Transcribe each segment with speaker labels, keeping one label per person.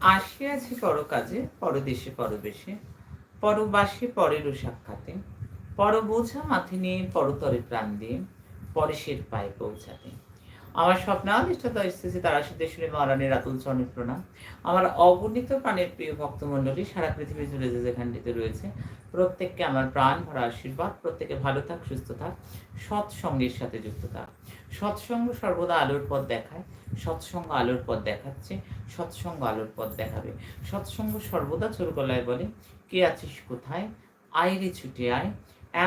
Speaker 1: আসিয়াছি পরকাজে, পরদেশে পরবেশে, পরবাসে পরেরও সাক্ষাতে পর বোঝা মাথে নিয়ে পরতরে প্রাণ দিয়ে পরেশের পায়ে পৌঁছাতে। আমার স্বপ্নাধিষ্ঠাতা এসেছে, তারা সিদ্ধেশ্বরী মহারানীর আতুল চরণের প্রণাম আমার অগণিত প্রাণের প্রিয় ভক্তমণ্ডলী, সারা পৃথিবী জুড়ে যে যেখানটিতে রয়েছে, প্রত্যেককে আমার প্রাণ, ভরা আশীর্বাদ, প্রত্যেকে ভালো থাক, সুস্থ থাক, সৎসঙ্গের সাথে যুক্ত থাক। সৎসঙ্গ সর্বদা আলোর পথ দেখায়, সৎসঙ্গ আলোর পথ দেখাচ্ছে, সৎসঙ্গ আলোর পথ দেখাবে। সৎসঙ্গ সর্বদা চোর গলায় বলে, কে আছিস কোথায়? আয় রে ছুটে আয়।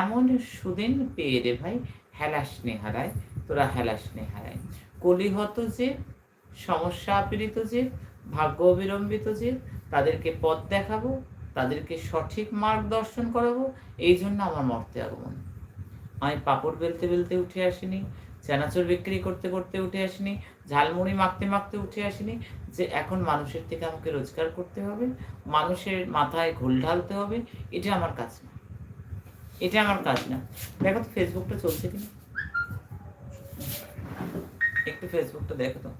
Speaker 1: এমন সুদিন পেয়ে রে ভাই, হেলাস নেহারায়, তোরা হেলাস নেহারায়। কলিহত যে, সমস্যা পীড়িত যে, ভাগ্য অবিলম্বিত যে, তাদেরকে পথ দেখাবো, তাদেরকে সঠিক মার্গদর্শন করাবো, এই জন্য আমার মর্তে আগমন। আমি পাপড় বেলতে বেলতে উঠে আসিনি, চানাচুর বিক্রি করতে করতে উঠে আসিনি, ঝালমুড়ি মাখতে মাখতে উঠে আসিনি, যে এখন মানুষের থেকে আমাকে রোজগার করতে হবে, মানুষের মাথায় ঘোল ঢালতে হবে, এটা আমার কাজ না। এটা আমার কাজ না। দেখো তো ফেসবুকটা চলছে কিনা? একটু ফেসবুকটা দেখো তো।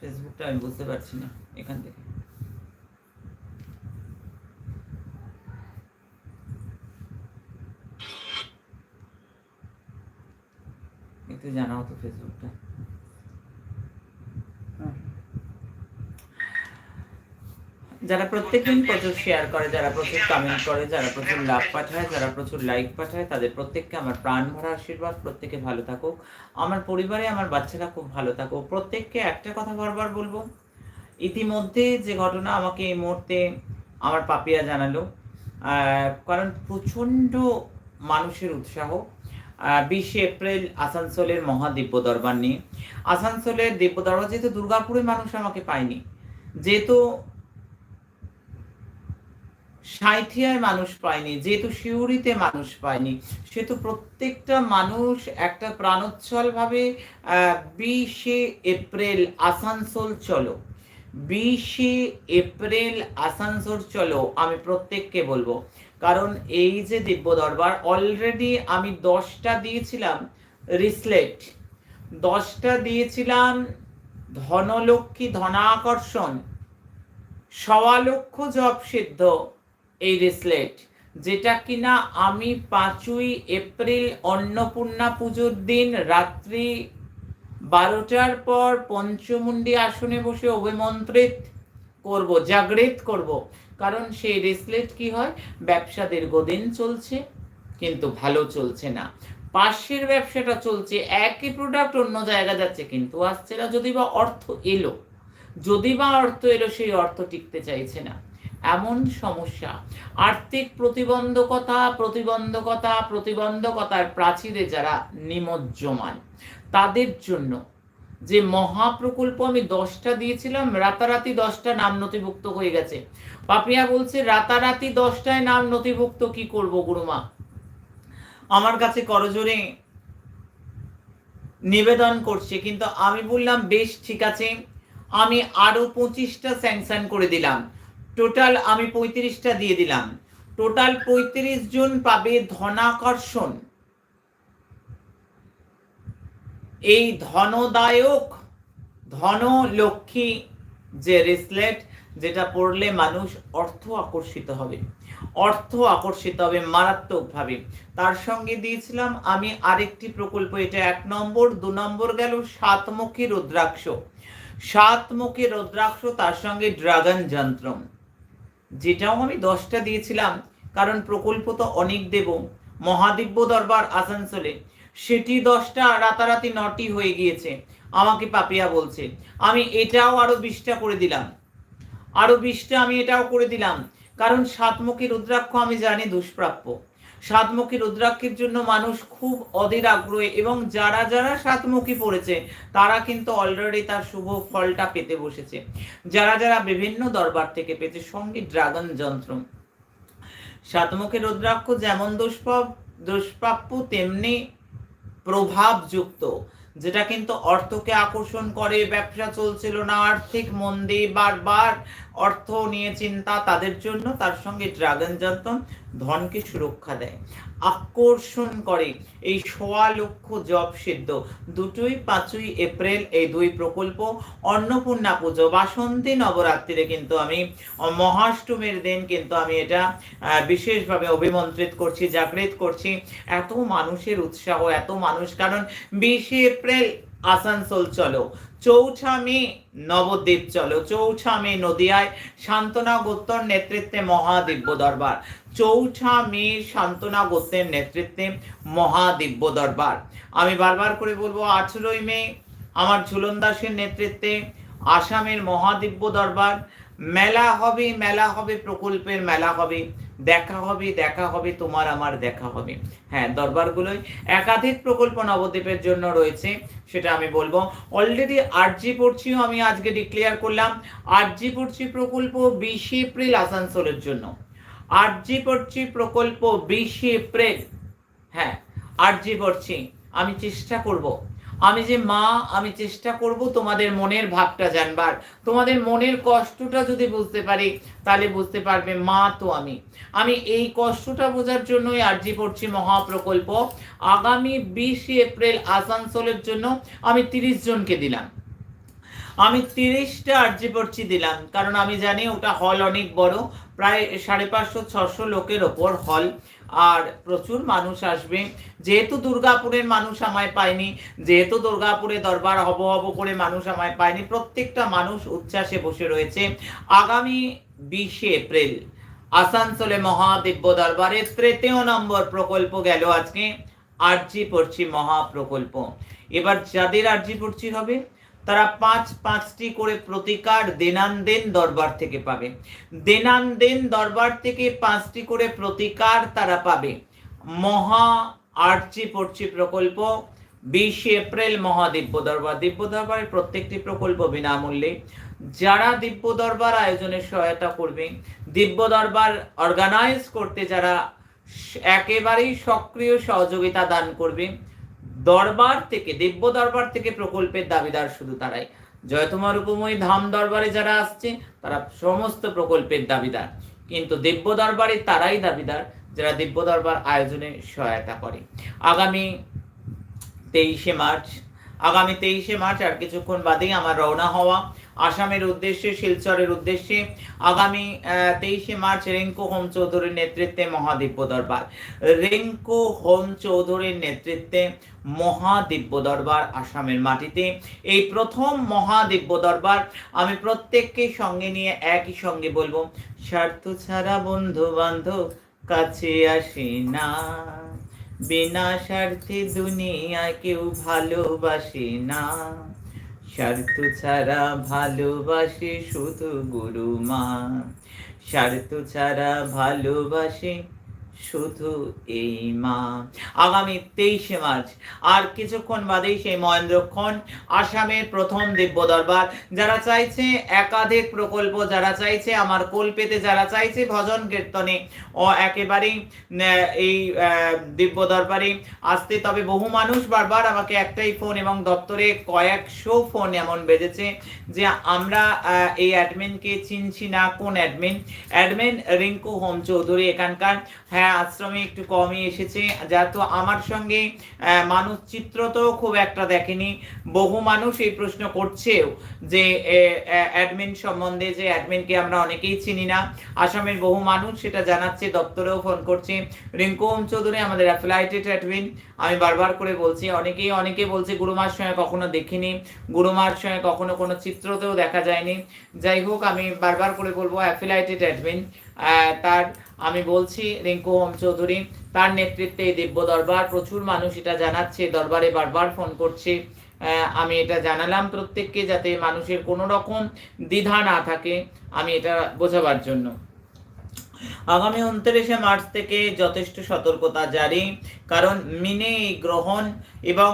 Speaker 1: ফেসবুকটা আমি বুঝতে পারছি না এখান থেকে। একটু জানাও তো ফেসবুকটা। যারা প্রত্যেকদিন প্রচুর শেয়ার করে, যারা প্রচুর কমেন্ট করে, যারা প্রচুর লাভ পাঠায়, যারা প্রচুর লাইক পাঠায়, তাদের প্রত্যেককে আমার প্রাণ ভরা আশীর্বাদ, প্রত্যেকে ভালো থাকুক। আমার পরিবারে আমার বাচ্চারা খুব ভালো থাকুক। প্রত্যেককে একটা কথা বারবার বলব, ইতিমধ্যে যে ঘটনা আমাকে এই মুহূর্তে আমার পাপিয়া জানালো কারণ প্রচণ্ড মানুষের উৎসাহ বিশে এপ্রিল আসানসোলের মহাদিব্য দরবার নিয়ে। আসানসোলের দিব্য দরবার, যেহেতু দুর্গাপুরে মানুষ আমাকে পায়নি, যেহেতু সাঁইথিয়ায় মানুষ পায়নি, যেহেতু সিউড়িতে মানুষ পায়নি, সেহেতু প্রত্যেকটা মানুষ একটা প্রাণোচ্ছল ভাবে বিশে এপ্রিল আসানসোল চলো, বিশে এপ্রিল আসানসোল চলো, আমি প্রত্যেককে বলব। কারণ এই যে দিব্য দরবার অলরেডি আমি দশটা দিয়েছিলাম রিসলেট, দশটা দিয়েছিলাম ধনলক্ষ্মী ধনাকর্ষণ সওয়া লক্ষ জব সিদ্ধ এই রিসলেট যেটা কিনা আমি পাঁচই এপ্রিল অন্নপূর্ণা পুজোর দিন রাত্রি বারোটার পর পঞ্চমুন্ডি আসনে বসে অভিমন্ত্রিত করব, জাগৃত করব। কারণ সেই রেসলেট কি হয়? ব্যবসা দীর্ঘদিন চলছে, কিন্তু ভালো চলছে না। পাশের ব্যবসাটা চলছে, একই প্রোডাক্ট অন্য জায়গা যাচ্ছে, কিন্তু আসছে না যদি বা অর্থ এলো। যদি বা অর্থ এলো, সেই অর্থ টিকতে চাইছে না। এমন সমস্যা। আর্থিক প্রতিবন্ধকতা প্রতিবন্ধকতা, প্রতিবন্ধকতার প্রাচীরে যারা নিমজ্জমান, তাদের জন্য যে মহাপ্রকল্প আমি দশটা দিয়েছিলাম, রাতারাতি দশটা নাম নথিভুক্ত হয়ে গেছে। পাপিয়া বলছে, রাতারাতি দশটায় নাম নথিভুক্ত কি করব গুরুমা? আমার কাছে করজোরে নিবেদন করছে, কিন্তু আমি বললাম, বেশ, ঠিক আছে। আমি আরও পঁচিশটা স্যাংশন করে দিলাম। টোটাল আমি পঁয়ত্রিশটা দিয়ে দিলাম। টোটাল পঁয়ত্রিশ জন পাবে ধনাকর্ষণ। এই ধনদায়ক ধন লক্ষ্মী যে রেসলেট যেটা পড়লে মানুষ অর্থ আকর্ষিত হবে। অর্থ আকর্ষিত হবে মারাত্মকভাবে। তার সঙ্গে দিয়েছিলাম আমি আরেকটি প্রকল্প, এটা এক নম্বর, দু নম্বর গেল সাতমুখী রুদ্রাক্ষ। সাতমুখী রুদ্রাক্ষ, তার সঙ্গে ড্রাগন যন্ত্রম। যেটাও আমি দশটা দিয়েছিলাম, কারণ প্রকল্প তো অনেক দেব। মহাদিব্য দরবার আসানসোলে, সেটি দশটা রাতারাতি নটি হয়ে গিয়েছে, আমাকে পাপিয়া বলছে। আমি এটাও আরও বিশটা করে দিলাম। আরও বিশটা আমি এটাও করে দিলাম, কারণ সাতমুখী রুদ্রাক্ষ আমি জানি দুষ্প্রাপ্য। সাতমুখী রুদ্রাক্ষের জন্য মানুষ খুব অধীর আগ্রহী এবং যারা যারা সাতমুখী পড়েছে, তারা কিন্তু অলরেডি তার শুভ ফলটা পেতে বসেছে। যারা যারা বিভিন্ন দরবার থেকে পেতে সঙ্গে ড্রাগন যন্ত্র। সাতমুখী রুদ্রাক্ষ যেমন দুষ্প্রাপ দুষ্প্রাপ্য, তেমনি প্রভাবযুক্ত, যেটা কিন্তু অর্থকে আকর্ষণ করে, ব্যবসা চলছিল না, আর্থিক মন্দে, বারবার অর্থ নিয়ে চিন্তা, তাদের জন্য তার সঙ্গে ড্রাগন যন্ত্রণ ধনকে সুরক্ষা দেয়। আকর্ষণ করে এই সোয়া লক্ষ জব সিদ্ধ। দুটোই পাঁচই এপ্রিল এই দুই প্রকল্প। অন্নপূর্ণা পুজো বাসন্তী নবরাত্রিরে কিন্তু আমি মহাষ্টমীর দিন কিন্তু আমি এটা বিশেষভাবে অভিমন্ত্রিত করছি, জাগৃত করছি। এত মানুষের উৎসাহ, এত মানুষ, কারণ বিশে এপ্রিল আসানসোল চলো। চৌঠা মে নবদ্বীপ, চলো চৌঠা মে নদিয়ায় শান্তনা গোত্তর নেতৃত্বে মহাদিব্য দরবার। চৌঠা মে শান্তনা গোত্রের নেতৃত্বে মহাদিব্য দরবার। আমি বারবার করে বলব, আঠেরোই মে আমার ঝুলন দাসের নেতৃত্বে আসামের মহাদিব্য দরবার। মেলা হবে মেলা হবে, প্রকল্পের মেলা হবে। দেখা হবে দেখা হবে, তোমার আমার দেখা হবে। হ্যাঁ দরবারগুলোই একাধিক প্রকল্প নবদ্বীপের জন্য রয়েছে, সেটা আমি বলব। অলরেডি আরজি পড়ছিও আমি আজকে ডিক্লেয়ার করলাম। আরজি পড়ছি প্রকল্প বিশে এপ্রিল আসানসোলের জন্য। আরজি পড়ছি প্রকল্প বিশে এপ্রিল। হ্যাঁ আরজি পড়ছি। আমি চেষ্টা করব। আমি যে মা, আমি চেষ্টা করব তোমাদের মনের ভাবটা জানবার। তোমাদের মনের কষ্টটা যদি বুঝতে পারি, তাহলে বুঝতে পারবে মা তো আমি। আমি এই কষ্টটা বোঝার জন্যই আর্জি পড়ছি মহাপ্রকল্প। আগামী বিশে এপ্রিল আসানসোলের জন্য আমি তিরিশ জনকে দিলাম। আমি তিরিশটা আর্জি পড়ছি দিলাম, কারণ আমি জানি ওটা হল অনেক বড়, প্রায় সাড়ে পাঁচশো, ছশো লোকের ওপর হল। আর প্রচুর মানুষ আসবে। যেহেতু দুর্গাপুরের মানুষ আমায় পায়নি, যেহেতু দুর্গাপুরে দরবার হব হব করে মানুষ আমায় পায়নি, প্রত্যেকটা মানুষ উচ্ছ্বাসে বসে রয়েছে। আগামী বিশে এপ্রিল আসানসোলে মহাদিব্য দরবারে তৃতীয় নম্বর প্রকল্প গেল আজকে, আরজি পড়ছি মহাপ্রকল্প। এবার যাদের আরজি পড়ছি হবে তারা পাঁচ পাঁচটি করে প্রতিকার দেনান্দেন দরবার থেকে পাবে। দেনান্দেন দরবার থেকে পাঁচটি করে প্রতিকার তারা পাবে। মহা আর্চি পড়ছি প্রকল্প, বিশে এপ্রিল মহাদিব্য দরবার। দিব্য দরবারের প্রত্যেকটি প্রকল্প বিনামূল্যে। যারা দিব্য দরবার আয়োজনের সহায়তা করবে, দিব্য দরবার অর্গানাইজ করতে যারা একেবারেই সক্রিয় সহযোগিতা দান করবে দরবার থেকে, দিব্য দরবার থেকে প্রকল্পের দাবিদার শুধু তারাই। জয়তমার উপময় ধাম দরবারে যারা আসছে, তারা সমস্ত প্রকল্পের দাবিদার। কিন্তু দিব্য দরবারে তারাই দাবিদার, যারা দিব্য দরবার আয়োজনে সহায়তা করে। আগামী তেইশে মার্চ, আগামী তেইশে মার্চ আর কিছুক্ষণ বাদেই আমার রওনা হওয়া আসামের উদ্দেশ্যে, শিলচরের উদ্দেশ্যে আগামী তেইশে মার্চ রিঙ্কু হোম চৌধুরীর নেতৃত্বে মহাদিব্য দরবার। রিঙ্কু হোম চৌধুরীর নেতৃত্বে মহাদিব্য দরবার আসামের মাটিতে। এই প্রথম মহাদিব্য দরবার আমি প্রত্যেককে সঙ্গে নিয়ে একই সঙ্গে বলব, স্বার্থ ছাড়া বন্ধু বান্ধব কাছে আসে না। বিনা স্বার্থে দুনিয়া কেউ ভালোবাসে না। স্বার্থ ছাড়া ভালোবাসে শুধু গুরু মা। স্বার্থ ছাড়া ভালোবাসে শুধু এই মা। আগামী তেইশে মার্চ, আর কিছুক্ষণ বাদেই সেই মহেন্দ্রক্ষণ আসামের প্রথম দিব্য দরবার। যারা চাইছে একাধিক প্রকল্প, যারা চাইছে আমার কোল পেতে, যারা চাইছে ভজন কীর্তনে, ও একেবারেই এই দিব্য দরবারে আসতে। তবে বহু মানুষ বারবার আমাকে একটাই ফোন এবং দপ্তরে কয়েকশো ফোন এমন বেজেছে যে আমরা এই অ্যাডমিনকে চিনছি না। কোন admin admin Rinku home Chowdhury এখানকার। হ্যাঁ আশ্রমে একটু কমই এসেছে। যেহেতু আমার সঙ্গে মানুষ চিত্র তো খুব একটা দেখেনি। বহু মানুষ এই প্রশ্ন করছেও যে অ্যাডমিন সম্বন্ধে যে অ্যাডমিনকে আমরা অনেকেই চিনি না, আসামের বহু মানুষ সেটা জানাচ্ছে, দপ্তরেও ফোন করছে। রিঙ্কু ওম চৌধুরী আমাদের অ্যাফিলাইটেড অ্যাডমিন আমি বারবার করে বলছি, অনেকেই, অনেকে বলছে গুরুমার সঙ্গে কখনো দেখিনি। গুরুমার সঙ্গে কখনো কোনো চিত্রতেও দেখা যায়নি। যাই হোক, আমি বারবার করে বলব অ্যাফিলাইটেড অ্যাডমিন তার আমি বলছি, রিঙ্কু হোম চৌধুরী, তার নেতৃত্বে এই দিব্য দরবার, প্রচুর মানুষ এটা জানাচ্ছে, দরবারে বারবার ফোন করছে। আমি এটা জানালাম প্রত্যেককে যাতে মানুষের কোনো রকম দ্বিধা না থাকে, আমি এটা বোঝাবার জন্য। আগামী উনত্রিশে মার্চ থেকে যথেষ্ট সতর্কতা জারি। কারণ মিনে এই গ্রহণ এবং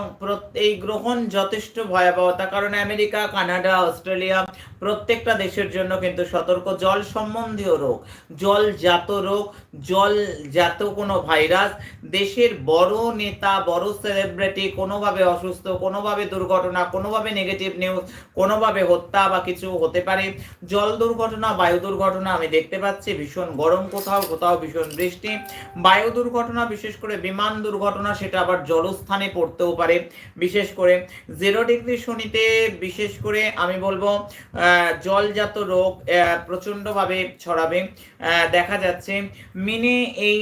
Speaker 1: এই গ্রহণ যথেষ্ট ভয়াবহতা, কারণ আমেরিকা, কানাডা, অস্ট্রেলিয়া প্রত্যেকটা দেশের জন্য কিন্তু সতর্ক। জল সম্বন্ধীয় রোগ, জলজাত রোগ, জলজাত কোনো ভাইরাস, দেশের বড় নেতা, বড় সেলিব্রিটি কোনোভাবে অসুস্থ, কোনোভাবে দুর্ঘটনা, কোনোভাবে নেগেটিভ নিউজ, কোনোভাবে হত্যা বা কিছু হতে পারে। জল দুর্ঘটনা, বায়ু দুর্ঘটনা আমি দেখতে পাচ্ছি ভীষণ গরম। কোথাও কোথাও ভীষণ বৃষ্টি। বায়ু দুর্ঘটনা, বিশেষ করে বিমান দুর্ঘটনা, সেটা আবার জলস্থানে পড়তেও পারে। বিশেষ করে জিরো ডিগ্রি শনিতে, বিশেষ করে আমি বলব জলজাত রোগ প্রচণ্ডভাবে ছড়াবে। দেখা যাচ্ছে, মিনে এই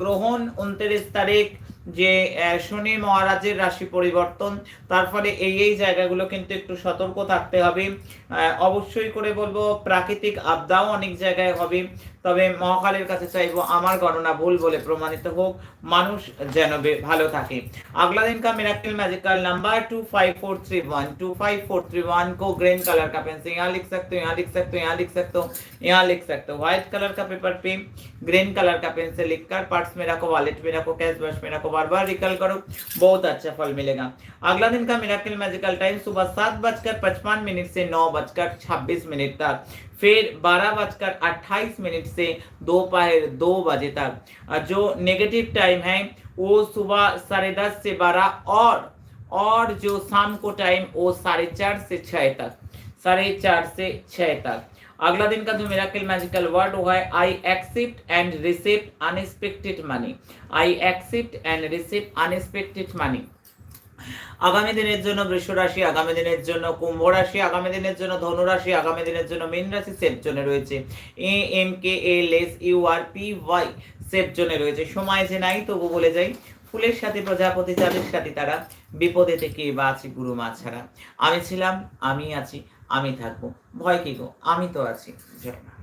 Speaker 1: গ্রহণ উনত্রিশ তারিখ যে আহ, শনি মহারাজের রাশি পরিবর্তন তার ফলে এই এই জায়গাগুলো কিন্তু একটু সতর্ক থাকতে হবে আহ, অবশ্যই করে বলবো প্রাকৃতিক আপদাও অনেক জায়গায় হবে তবে মহাকালের কাছে চাইবো আমার গণনা ভুল বলে প্রমাণিত হোক মানুষ যেন বে- ভালো থাকে अगला दिन का miracle magical number two five four three one two five four three one को ग्रीन कलर का पेन से यहाँ लिख सकते हो यहाँ लिख सकते हो यहाँ लिख सकते हो यहाँ लिख सकते हो व्हाइट कलर का पेपर पे ग्रीन कलर का पेन से लिखकर पर्स में रखो वॉलेट में रखो कैश बर्स में रखो बार बार रिकल करो। बहुत अच्छा फल मिलेगा। अगला दिन का मिराकल मैजिकल टाइम सुबह सात बजकर पचपन मिनट से नौ बजकर छब्बीस मिनट तक। फिर बारह बजकर अट्ठाईस मिनट से दोपहर दो दो बजे तक। जो नेगेटिव टाइम है, वो सुबह साढ़े दस से बारह और और जो शाम को टाइम वो साढ़े चार से छः तक। साढ़े चार से छः तक अगला दिन का जो मिराकल मैजिकल वर्ड वो है I accept and receive unexpected money I accept and receive unexpected money আগামী দিনের জন্য বৃষ রাশি আগামী দিনের জন্য কুম্ভ রাশি আগামী দিনের জন্য ধনু রাশি আগামী দিনের জন্য মীন রাশি সেফ জোনে রয়েছে A M K L S U R P Y safe জোনে রয়েছে সময় যে নাই তবু বলে যাই ফুলের সাথে প্রজাপতি যাদের সাথে তারা বিপদে থেকে বা আছি গুরু মা ছাড়া আমি ছিলাম আমি আছি আমি থাকব। ভয় কি গো? আমি তো আছি। জয়